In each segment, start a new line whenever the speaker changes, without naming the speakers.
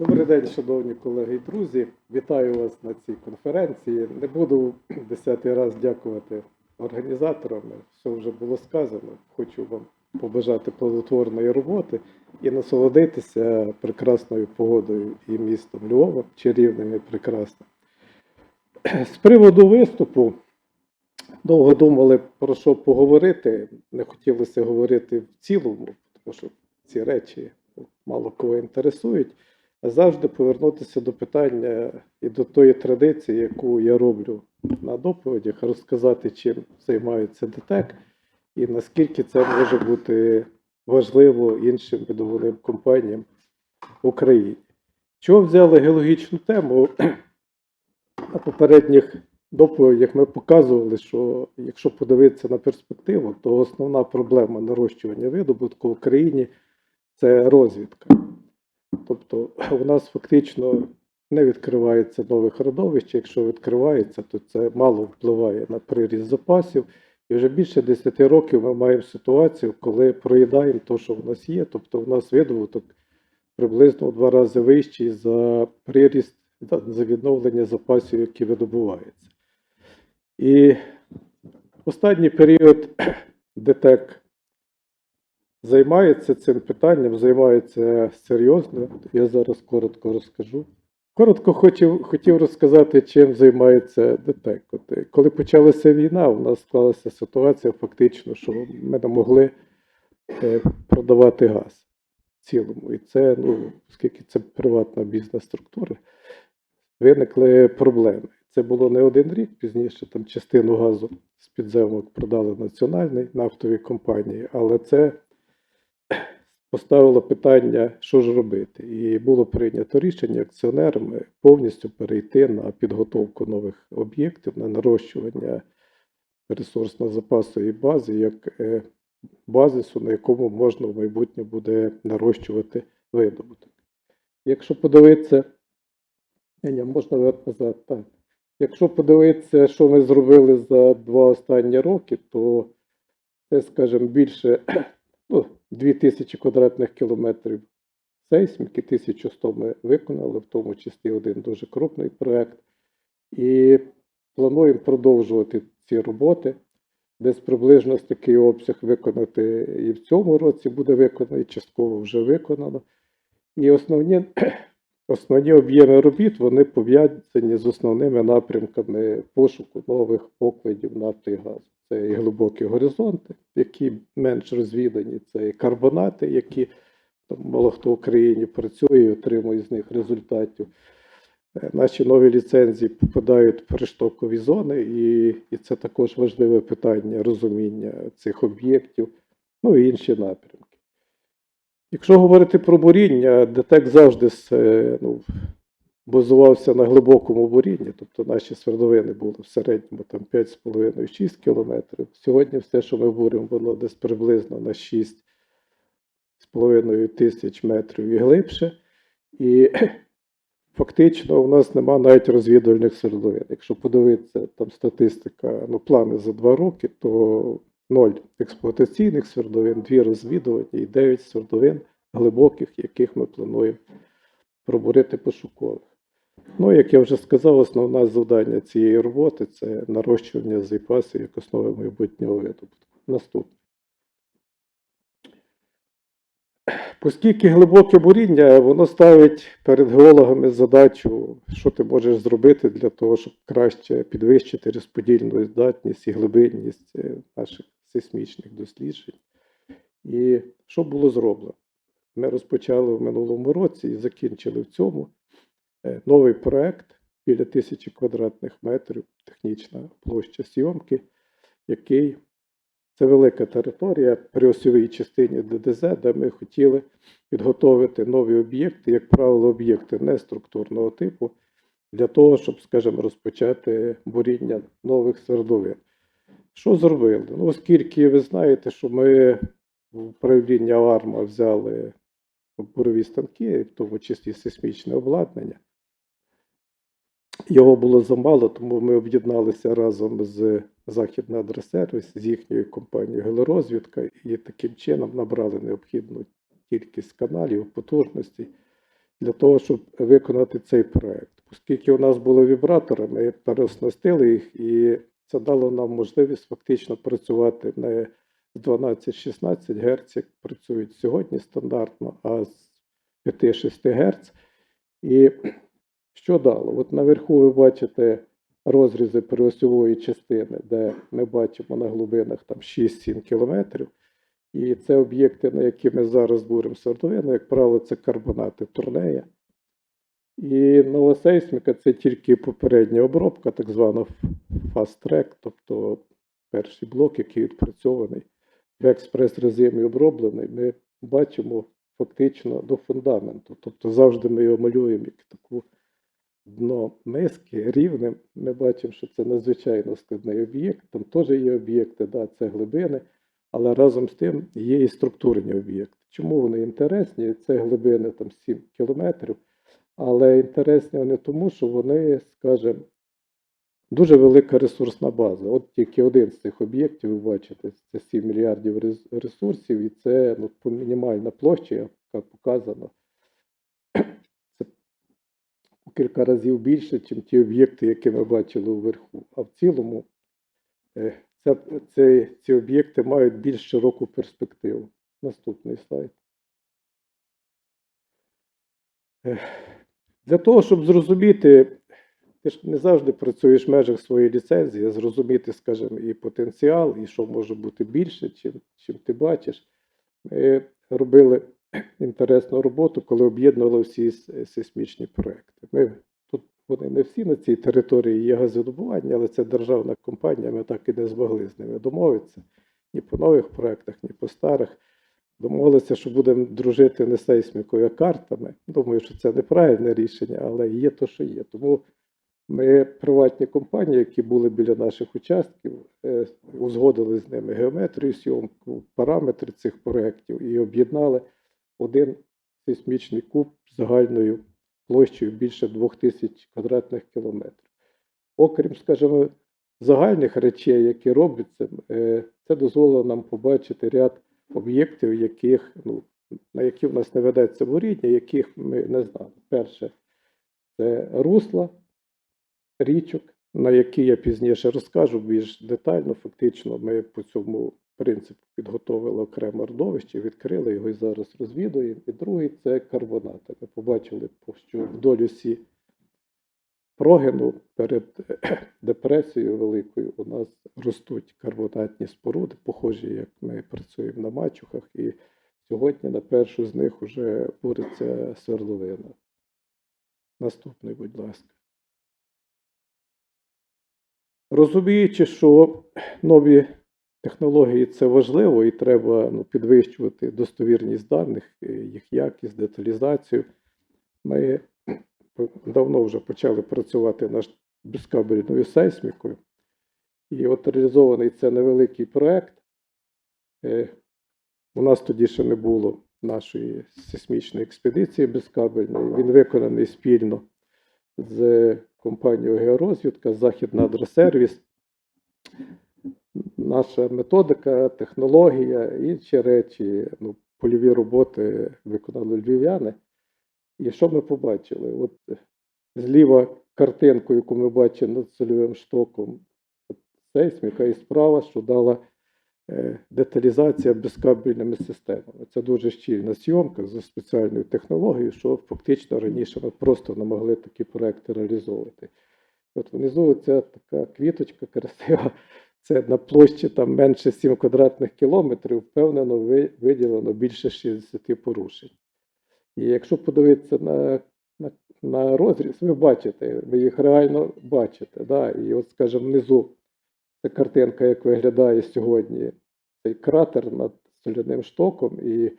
Добрий день, шановні колеги і друзі. Вітаю вас на цій конференції. Не буду десятий раз дякувати організаторам. Все вже було сказано. Хочу вам побажати плодотворної роботи і насолодитися прекрасною погодою і містом Львова, чарівним і прекрасним. З приводу виступу довго думали про що поговорити. Не хотілося говорити в цілому, тому що ці речі мало кого інтересують. Завжди повернутися до питання і до тої традиції, яку я роблю на доповідях, розказати, чим займається ДТЕК і наскільки це може бути важливо іншим видобувним компаніям в Україні. Чого взяли геологічну тему? На попередніх доповідях ми показували, що якщо подивитися на перспективу, то основна проблема нарощування видобутку в Україні це розвідка. Тобто у нас фактично не відкривається нових родовищ. Якщо відкривається, то це мало впливає на приріст запасів. І вже більше 10 років ми маємо ситуацію, коли проїдаємо те, що в нас є. Тобто, у нас видобуток приблизно в два рази вищий за приріст за відновлення запасів, які видобуваються. І останній період ДТЕК займається цим питанням, займається серйозно. Я зараз коротко розкажу. Коротко хотів, хотів розказати, чим займається ДТЕК. Е, коли почалася війна, у нас склалася ситуація фактично, що ми не могли е, продавати газ в цілому. І це, ну, оскільки це приватна бізнес-структура, виникли проблеми. Це було не один рік, пізніше там частину газу з підземок продали національній нафтовій компанії, але це поставило питання, що ж робити. І було прийнято рішення акціонерами повністю перейти на підготовку нових об'єктів, на нарощування ресурсно-запасової бази, як е, базису, на якому можна в майбутньому буде нарощувати видобуток. Якщо подивитися, можна вернути назад, так. Якщо подивитися, що ми зробили за два останні роки, то це, скажімо, більше ну, 2000 квадратних кілометрів сейсміки, 1100 ми виконали, в тому числі один дуже крупний проект. І плануємо продовжувати ці роботи. Десь приблизно такий обсяг виконати і в цьому році буде виконано, і частково вже виконано. І основні, основні об'єми робіт вони пов'язані з основними напрямками пошуку нових покладів нафти і газу. Це і глибокі горизонти, які менш розвідані, це і карбонати, які там, мало хто в Україні працює і отримує з них результатів. Е, Наші нові ліцензії попадають в перештокові зони, і, і це також важливе питання розуміння цих об'єктів, ну і інші напрямки. Якщо говорити про буріння, ДТЕК завжди ну, базувався на глибокому бурінні, тобто наші свердловини були в середньому там 5,5-6 кілометрів. Сьогодні все, що ми буримо, воно десь приблизно на 6,5 тисяч метрів і глибше. І фактично у нас нема навіть розвідувальних свердловин. Якщо подивитися там статистика, ну плани за два роки, то 0 експлуатаційних свердловин, 2 розвідувальні і 9 свердловин глибоких, яких ми плануємо пробурити пошукових. Ну, як я вже сказав, основне завдання цієї роботи це нарощування запасів як основи майбутнього видобутку. Наступне. Оскільки глибоке буріння, воно ставить перед геологами задачу, що ти можеш зробити для того, щоб краще підвищити розподільну здатність і глибинність е, наших сейсмічних досліджень. І що було зроблено? Ми розпочали в минулому році і закінчили в цьому новий проект біля тисячі квадратних метрів, технічна площа зйомки, який це велика територія при осьовій частині ДДЗ, де ми хотіли підготовити нові об'єкти, як правило, об'єкти неструктурного типу, для того, щоб, скажімо, розпочати буріння нових свердловин. Що зробили? Ну, оскільки ви знаєте, що ми в управління АРМА взяли бурові станки, в тому числі сейсмічне обладнання. Його було замало, тому ми об'єдналися разом з Західний адресервіс, з їхньою компанією Гелорозвідка, і таким чином набрали необхідну кількість каналів, потужностей для того, щоб виконати цей проект. Оскільки у нас були вібратори, ми переоснастили їх, і це дало нам можливість фактично працювати не з 12-16 Гц, як працюють сьогодні стандартно, а з 5-6 Гц. І що дало? От наверху ви бачите розрізи переосьової частини, де ми бачимо на глибинах там 6-7 кілометрів. І це об'єкти, на які ми зараз буримо свердловину, як правило, це карбонати турнея. І нова сейсміка це тільки попередня обробка, так звана track, тобто перший блок, який відпрацьований в експрес-режимі оброблений, ми бачимо фактично до фундаменту. Тобто завжди ми його малюємо як таку дно миски рівнем. Ми бачимо, що це надзвичайно складний об'єкт. Там теж є об'єкти, да, це глибини, але разом з тим є і структурні об'єкти. Чому вони інтересні? Це глибини там 7 кілометрів, але інтересні вони тому, що вони, скажімо, дуже велика ресурсна база. От тільки один з цих об'єктів, ви бачите, це 7 мільярдів ресурсів, і це ну, мінімальна площа, яка показана. У кілька разів більше, ніж ті об'єкти, які ми бачили вверху. А в цілому це, це, ці об'єкти мають більш широку перспективу. Наступний слайд. Е, Для того, щоб зрозуміти, ти ж не завжди працюєш в межах своєї ліцензії, зрозуміти, скажімо, і потенціал, і що може бути більше, чим, чим ти бачиш. Ми робили інтересну роботу, коли об'єднували всі сейсмічні проекти. Ми, тут вони не всі на цій території є газодобування, але це державна компанія, ми так і не змогли з ними домовитися ні по нових проектах, ні по старих. Домовилися, що будемо дружити не сейсмікою, а картами. Думаю, що це неправильне рішення, але є то, що є. Тому ми приватні компанії, які були біля наших участків, е, узгодили з ними геометрію зйомку, параметри цих проєктів і об'єднали один сейсмічний куб загальною площею більше 2000 квадратних кілометрів. Окрім, скажімо, загальних речей, які робляться, е, це дозволило нам побачити ряд об'єктів, яких, ну, на які в нас не ведеться буріння, яких ми не знали. Перше, це русла річок, на які я пізніше розкажу більш детально. Фактично, ми по цьому принципу підготовили окреме родовище, відкрили його і зараз розвідуємо. І другий це карбонати. Ми побачили, що вдоль усі прогину перед депресією великою у нас ростуть карбонатні споруди, похожі, як ми працюємо на мачухах. І сьогодні на першу з них вже буриться свердловина. Наступний, будь ласка. Розуміючи, що нові технології це важливо і треба ну, підвищувати достовірність даних, е, їх якість, деталізацію, ми давно вже почали працювати над безкабельною сейсмікою. І от реалізований це невеликий проект. Е, У нас тоді ще не було нашої сейсмічної експедиції безкабельної. Він виконаний спільно з компанією Георозвідка, Західнадросервіс. Наша методика, технологія, інші речі, ну, польові роботи виконали львів'яни. І що ми побачили? От зліва картинку, яку ми бачимо над сольовим штоком, сейсміка, і справа, що дала е, деталізація безкабельними системами. Це дуже щільна зйомка за спеціальною технологією, що фактично раніше ми просто не могли такі проекти реалізовувати. От внизу ця така квіточка красива. Це на площі там менше 7 квадратних кілометрів, впевнено, виділено більше 60 порушень. І якщо подивитися на, на, на розріз, ви бачите, ви їх реально бачите. Да? І от, скажімо, внизу це картинка, як виглядає сьогодні цей кратер над соляним штоком. І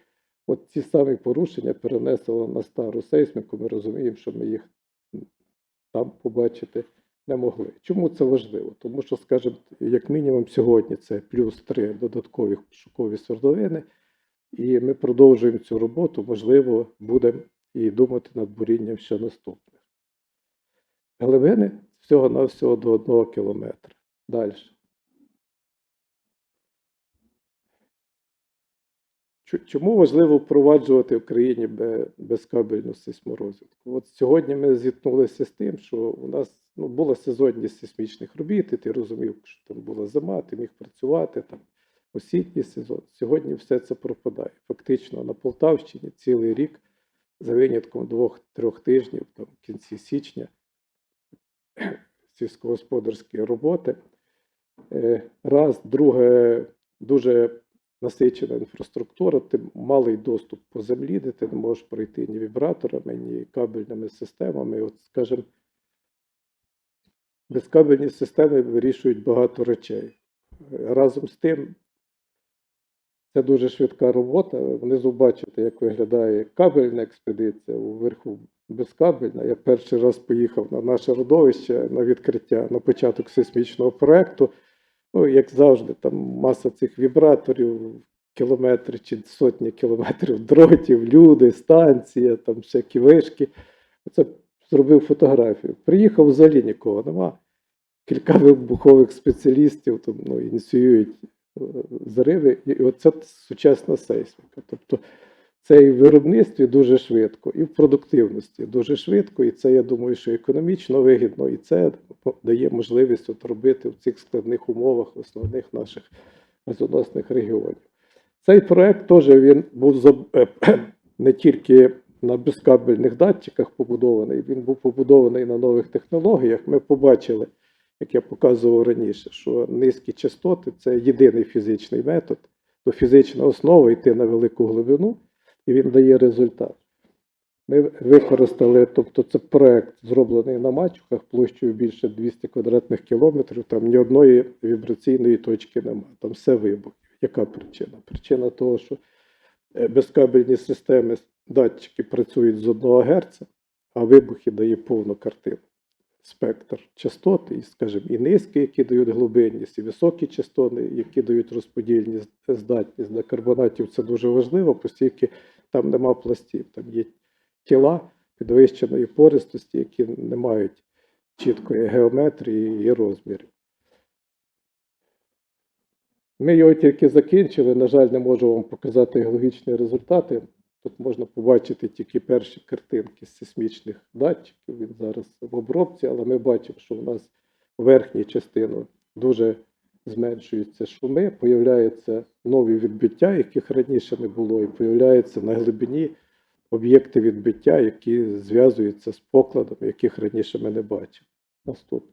от ці самі порушення перенесло на стару сейсміку. Ми розуміємо, що ми їх там побачити не могли. Чому це важливо? Тому що, скажімо, як мінімум сьогодні це плюс три додаткові шокові свердловини, і ми продовжуємо цю роботу, можливо, будемо і думати над бурінням ще наступних. Глибини всього-навсього до 1 кілометра. Далі. Чому важливо впроваджувати в країні безкабельну сейсморозвідку? От сьогодні ми зіткнулися з тим, що у нас ну, була сезонність сейсмічних робіт, і ти розумів, що там була зима, ти міг працювати там осінній сезон. Сьогодні все це пропадає. Фактично на Полтавщині цілий рік, за винятком двох-трьох тижнів, там, в кінці січня, сільськогосподарські роботи. Е, Раз, друге, дуже насичена інфраструктура, ти малий доступ по землі, де ти не можеш пройти ні вібраторами, ні кабельними системами. От, скажімо, безкабельні системи вирішують багато речей. Разом з тим, це дуже швидка робота. Внизу бачите, як виглядає кабельна експедиція, уверху безкабельна. Я перший раз поїхав на наше родовище на відкриття на початок сейсмічного проекту. Ну, як завжди, там маса цих вібраторів, кілометри чи сотні кілометрів дротів, люди, станція, там всякі вишки. Це зробив фотографію. Приїхав взагалі нікого нема. Кілька вибухових спеціалістів там, ну, ініціюють е, зриви, і оце сучасна сейсміка. Тобто це і в виробництві дуже швидко, і в продуктивності дуже швидко, і це, я думаю, що економічно вигідно, і це дає можливість от робити в цих складних умовах основних наших газоносних регіонів. Цей проект теж він був е, не тільки на безкабельних датчиках побудований, він був побудований на нових технологіях. Ми побачили, як я показував раніше, що низькі частоти це єдиний фізичний метод, то фізична основа йти на велику глибину, і він дає результат. Ми використали, тобто це проект зроблений на мачухах площею більше 200 квадратних кілометрів, там ні одної вібраційної точки немає, там все вибух. Яка причина? Причина того, що е, безкабельні системи, датчики працюють з 1 Гц, а вибухи дає повну картину. Спектр частоти, і, скажімо, і низькі, які дають глибинність, і високі частоти, які дають розподільні здатність для карбонатів. Це дуже важливо, оскільки там нема пластів, там є тіла підвищеної пористості, які не мають чіткої геометрії і розмірів. Ми його тільки закінчили. На жаль, не можу вам показати геологічні результати. Тут можна побачити тільки перші картинки з сейсмічних датчиків. Він зараз в обробці, але ми бачимо, що в нас в верхній частині дуже зменшуються шуми, появляються нові відбиття, яких раніше не було, і появляються на глибині об'єкти відбиття, які зв'язуються з покладами, яких раніше ми не бачили. Наступне.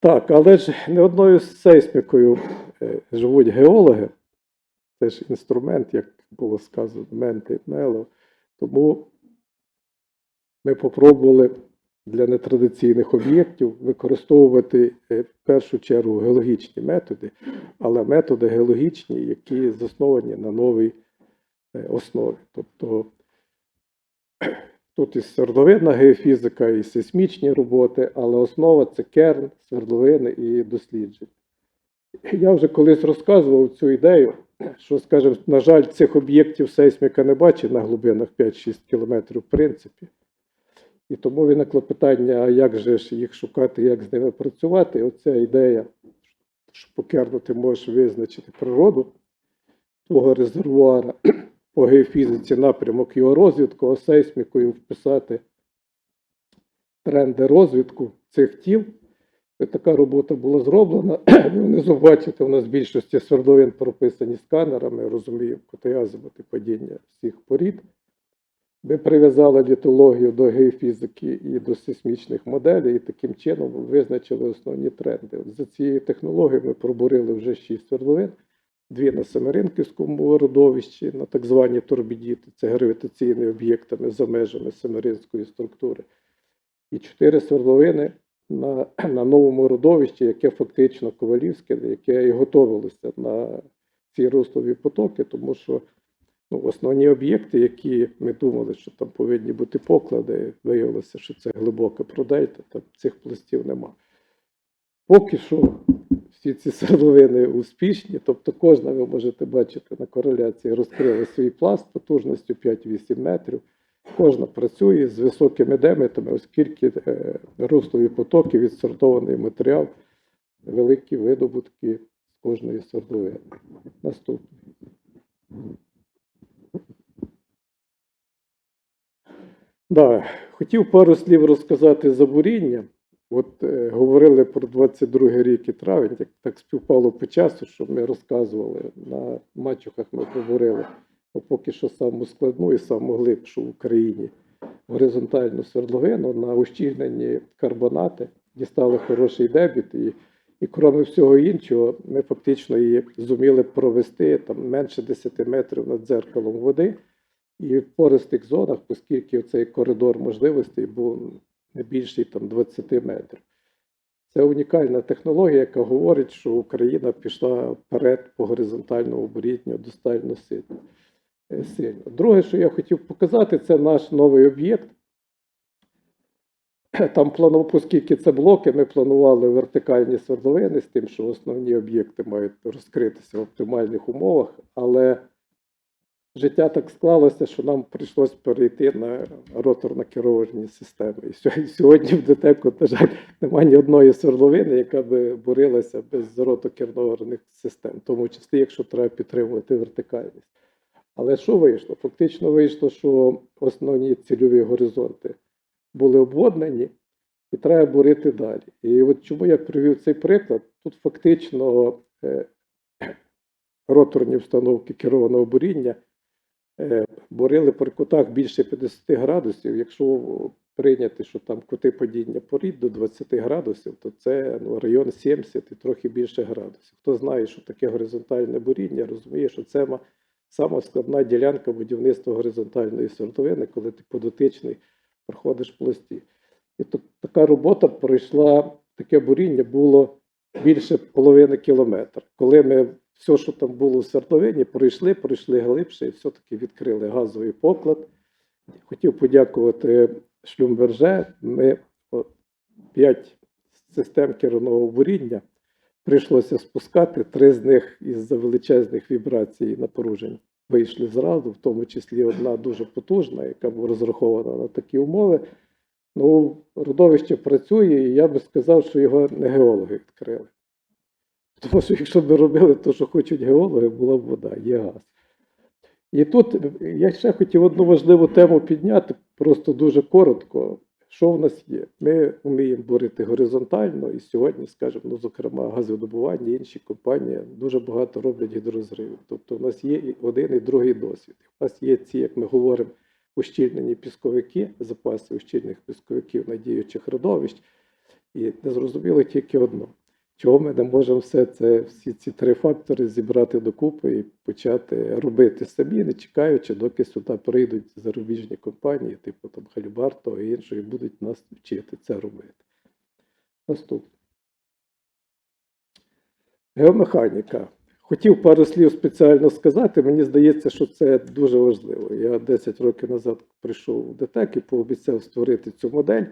Так, але ж не одною з сейсмікою е, живуть геологи. Це ж інструмент, як було сказано, менти мело. Тому ми попробували для нетрадиційних об'єктів використовувати е, в першу чергу геологічні методи, але методи геологічні, які засновані на новій е, основі. Тобто тут і свердловинна геофізика, і сейсмічні роботи, але основа це керн, свердловини і дослідження. Я вже колись розказував цю ідею, що, скажімо, на жаль, цих об'єктів сейсміка не бачить на глибинах 5-6 кілометрів, в принципі. І тому виникло питання, а як же ж їх шукати, як з ними працювати. Оця ідея, що по керну ти можеш визначити природу твого резервуара, по геофізиці напрямок його розвитку, а сейсмікою вписати тренди розвитку цих тіл. І така робота була зроблена. Ви внизу бачите, у нас в більшості свердловин прописані сканерами, розуміємо, котиазимати падіння всіх порід. Ми прив'язали літологію до геофізики і до сейсмічних моделей, і таким чином визначили основні тренди. За цією технологією ми пробурили вже шість свердловин, дві на Семеринківському родовищі, на так звані турбідіти, це гравітаційні об'єктами за межами Семеринської структури, і чотири свердловини на, на новому родовищі, яке фактично Ковалівське, яке і готовилося на ці руслові потоки, тому що ну, основні об'єкти, які ми думали, що там повинні бути поклади, виявилося, що це глибока продельта, там цих пластів нема. Поки що всі ці свердловини успішні, тобто кожна, ви можете бачити на кореляції, розкрила свій пласт потужністю 5-8 метрів. Кожна працює з високими деметами, оскільки е, руслові потоки, відсортований матеріал, великі видобутки з кожної свердловини. Наступний. Да, хотів пару слів розказати за буріння. От е, говорили про 22 рік і травень, як так співпало по часу, що ми розказували на мачухах, ми говорили ну, поки що саму складну і саму глибшу в Україні горизонтальну свердловину на ущільнені карбонати, дістали хороший дебіт, і, і крім всього іншого, ми фактично її зуміли провести там менше 10 метрів над дзеркалом води. І в пористих зонах, оскільки цей коридор можливостей був не більший там 20 метрів. Це унікальна технологія, яка говорить, що Україна пішла вперед по горизонтальному бурінню достатньо сильно. Е, сильно. Друге, що я хотів показати, це наш новий об'єкт. Там планував, оскільки це блоки, ми планували вертикальні свердловини з тим, що основні об'єкти мають розкритися в оптимальних умовах, але життя так склалося, що нам прийшлося перейти на роторно керовані системи. І сьогодні в ДТЕКу, на жаль, немає ні одної свердловини, яка би борилася без ротокерованих систем, в тому числі, якщо треба підтримувати вертикальність. Але що вийшло? Фактично вийшло, що основні цільові горизонти були обводнені, і треба борити далі. І от чому я привів цей приклад? Тут фактично е, роторні установки керованого буріння е, борили при кутах більше 50 градусів. Якщо прийняти, що там кути падіння порід до 20 градусів, то це ну, район 70 і трохи більше градусів. Хто знає, що таке горизонтальне буріння, розуміє, що це сама складна ділянка будівництва горизонтальної свердловини, коли ти подотичний проходиш пласті. І то, така робота пройшла, таке буріння було більше половини кілометра. Коли ми все, що там було в свердловині, пройшли, пройшли глибше і все-таки відкрили газовий поклад. Хотів подякувати Шлюмберже. Ми п'ять систем керованого буріння прийшлося спускати. Три з них із-за величезних вібрацій і напружень вийшли зразу, в тому числі одна дуже потужна, яка була розрахована на такі умови. Ну, родовище працює, і я би сказав, що його не геологи відкрили. Тому що якщо б робили те, що хочуть геологи, була б вода, є газ. І тут я ще хотів одну важливу тему підняти, просто дуже коротко. Що в нас є? Ми вміємо борити горизонтально, і сьогодні, скажімо, ну, зокрема, газодобування, інші компанії дуже багато роблять гідрозривів. Тобто, в нас є і один і другий досвід. У нас є ці, як ми говоримо, ущільнені пісковики, запаси ущільних пісковиків надіючих родовищ, і незрозуміло тільки одно. Чого ми не можемо все це, всі ці три фактори зібрати докупи і почати робити самі, не чекаючи, доки сюди прийдуть зарубіжні компанії, типу там Халібарто і інші, і будуть нас вчити це робити. Наступне. Геомеханіка. Хотів пару слів спеціально сказати. Мені здається, що це дуже важливо. Я 10 років назад прийшов в ДТЕК і пообіцяв створити цю модель.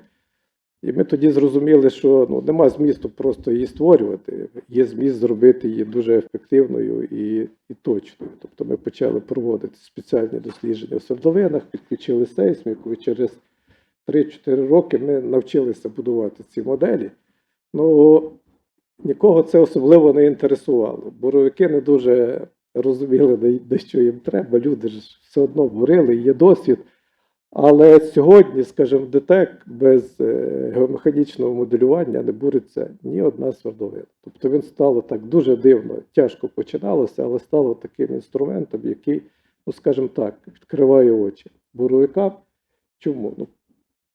І ми тоді зрозуміли, що ну, нема змісту просто її створювати, є зміст зробити її дуже ефективною і, і точною. Тобто ми почали проводити спеціальні дослідження в свердловинах, підключили сейсміку, і через 3-4 роки ми навчилися будувати ці моделі. Ну, нікого це особливо не інтересувало. Боровики не дуже розуміли, де що їм треба. Люди ж все одно бурили, є досвід. Але сьогодні, скажімо, ДТЕК без е, геомеханічного моделювання не буриться ні одна свердловина. Тобто він стало так дуже дивно, тяжко починалося, але стало таким інструментом, який, ну скажімо так, відкриває очі буровикам. Чому? Ну,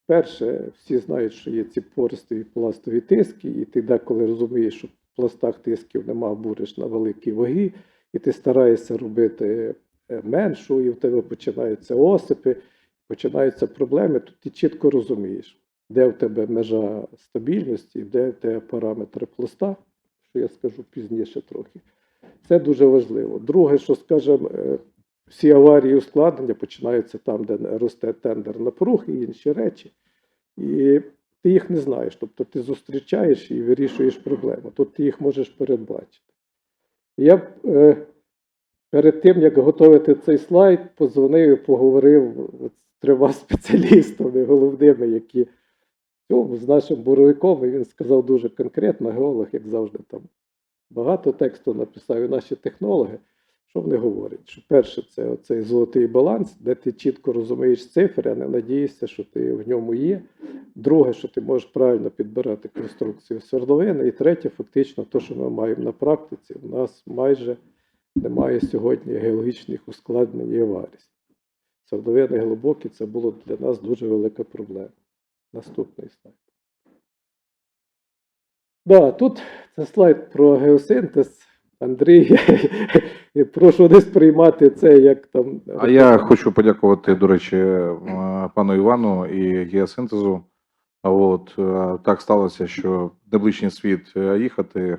перше, всі знають, що є ці пористові пластові тиски, і ти деколи розумієш, що в пластах тисків нема, буриш на великі ваги, і ти стараєшся робити е, меншу, і в тебе починаються осипи починаються проблеми, то ти чітко розумієш, де в тебе межа стабільності, де в тебе параметри пласта, що я скажу пізніше трохи. Це дуже важливо. Друге, що скажімо, е, всі аварії ускладнення починаються там, де росте тендер напруг і інші речі. І ти їх не знаєш. Тобто ти зустрічаєш і вирішуєш проблему. Тут ти їх можеш передбачити. Я е, перед тим, як готувати цей слайд, позвонив і поговорив трьома спеціалістами, головними, які цьому з нашим буровиком, і він сказав дуже конкретно, геолог, як завжди, там Багато тексту написали наші технологи. Що вони говорять? Що перше, це оцей золотий баланс, де ти чітко розумієш цифри, а не надієшся, що ти в ньому є. Друге, що ти можеш правильно підбирати конструкцію свердловини. І третє, фактично, те, що ми маємо на практиці, у нас майже немає сьогодні геологічних ускладнень і аварій. Свердловини глибокі це було для нас дуже велика проблема. Наступний слайд. Да, тут це слайд про геосинтез. Андрій, прошу не сприймати це як там.
А я хочу подякувати, до речі, е, пану Івану і геосинтезу. От е, так сталося, що в неближній світ е, їхати,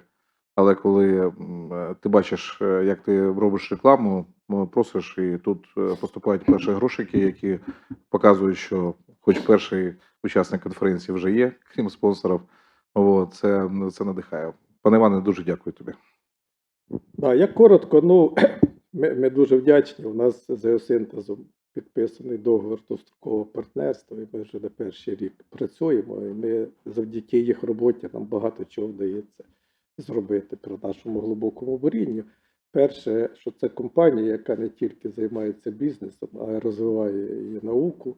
але коли е, ти бачиш, е, як ти робиш рекламу, просиш, і тут е, поступають перші грошики, які показують, що хоч перший учасник конференції вже є, крім спонсорів. Це, це надихає. Пане Іване, дуже дякую тобі.
Да, я коротко, ну ми, ми дуже вдячні. У нас з геосинтезом підписаний договір дострокового партнерства, і ми вже не перший рік працюємо. І ми завдяки їх роботі нам багато чого вдається зробити при нашому глибокому бурінню. Перше, що це компанія, яка не тільки займається бізнесом, а й розвиває і науку,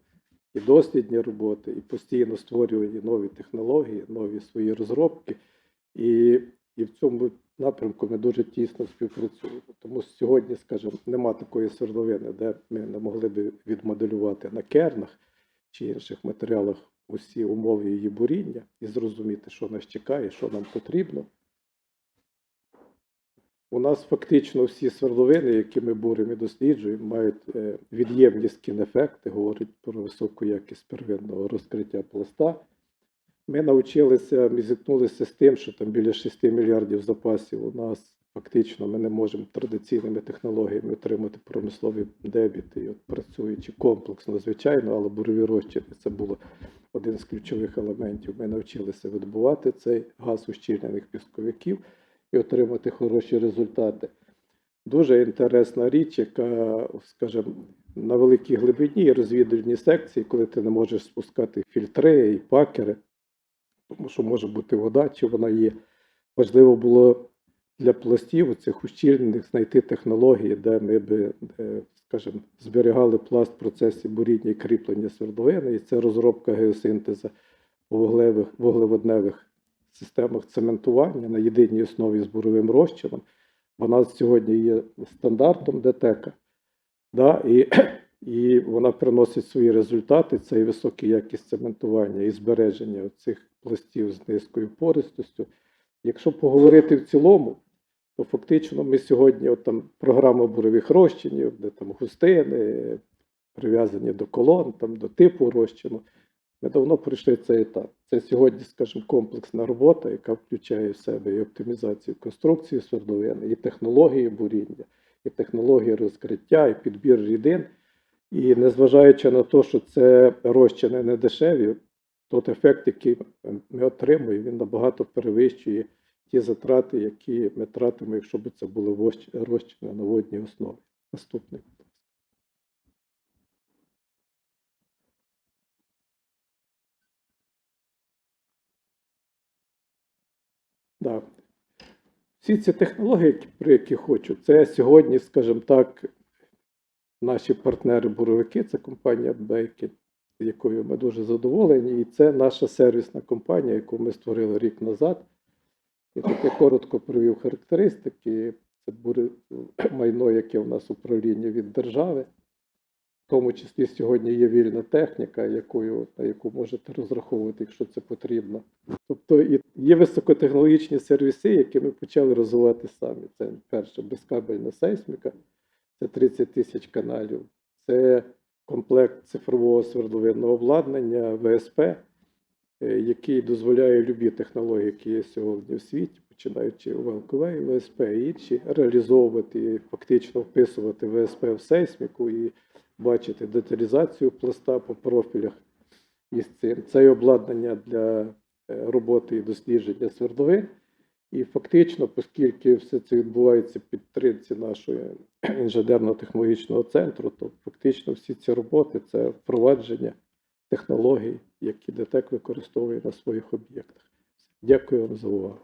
і дослідні роботи, і постійно створює нові технології, нові свої розробки. І, і в цьому напрямку ми дуже тісно співпрацюємо. Тому сьогодні, скажімо, нема такої свердловини, де ми не могли би відмоделювати на кернах чи інших матеріалах усі умови її буріння і зрозуміти, що нас чекає, що нам потрібно. У нас фактично всі свердловини, які ми буримо і досліджуємо, мають е, від'ємні скін-ефекти, говорять про високу якість первинного розкриття пласта. Ми навчилися, ми зіткнулися з тим, що там біля 6 мільярдів запасів у нас фактично ми не можемо традиційними технологіями отримати промислові дебіти. От працюючи комплексно, звичайно, але бурові розчини це було один з ключових елементів. Ми навчилися видобувати цей газ ущільнених пісковиків і отримати хороші результати. Дуже інтересна річ, яка, скажімо, на великій глибині є розвідувальні секції, коли ти не можеш спускати фільтри і пакери, тому що може бути вода, чи вона є. Важливо було для пластів цих ущільнених знайти технології, де ми би, скажімо, зберігали пласт в процесі буріння і кріплення свердловини, і це розробка геосинтеза вуглеводневих системах цементування на єдиній основі з буровим розчином. Вона сьогодні є стандартом ДТЕКа. Да, і, і вона приносить свої результати. Це і висока якість цементування і збереження цих пластів з низькою пористостю. Якщо поговорити в цілому, то фактично ми сьогодні, от там програма бурових розчинів, де там густини, прив'язані до колон, там, до типу розчину. Ми давно пройшли цей етап. Це сьогодні, скажімо, комплексна робота, яка включає в себе і оптимізацію конструкції свердловини, і технології буріння, і технології розкриття, і підбір рідин. І незважаючи на те, що це розчини не дешеві, тот ефект, який ми отримуємо, він набагато перевищує ті затрати, які ми тратимо, якщо б це були розчини на водній основі. Наступний. Да. Всі ці технології, про які хочу, це сьогодні, скажімо так, наші партнери-буровики, це компанія Бейкін, якою ми дуже задоволені, і це наша сервісна компанія, яку ми створили рік назад. Я коротко привів характеристики. Це майно, яке в нас управління від держави. В тому числі сьогодні є вільна техніка, якою, на яку можете розраховувати, якщо це потрібно. Тобто є високотехнологічні сервіси, які ми почали розвивати самі. Це перше безкабельна сейсміка, це 30 тисяч каналів, це комплект цифрового свердловинного обладнання, ВСП, е, який дозволяє любі технології, які є сьогодні в світі, починаючи ВЛКВ ВСП, і інші реалізовувати фактично вписувати ВСП в сейсміку і бачити деталізацію пласта по профілях із цим. Це обладнання для е, роботи і дослідження свердловин. І фактично, оскільки все це відбувається в підтримці нашого інженерно-технологічного центру, то фактично всі ці роботи це впровадження технологій, які ДТЕК використовує на своїх об'єктах. Дякую вам за увагу.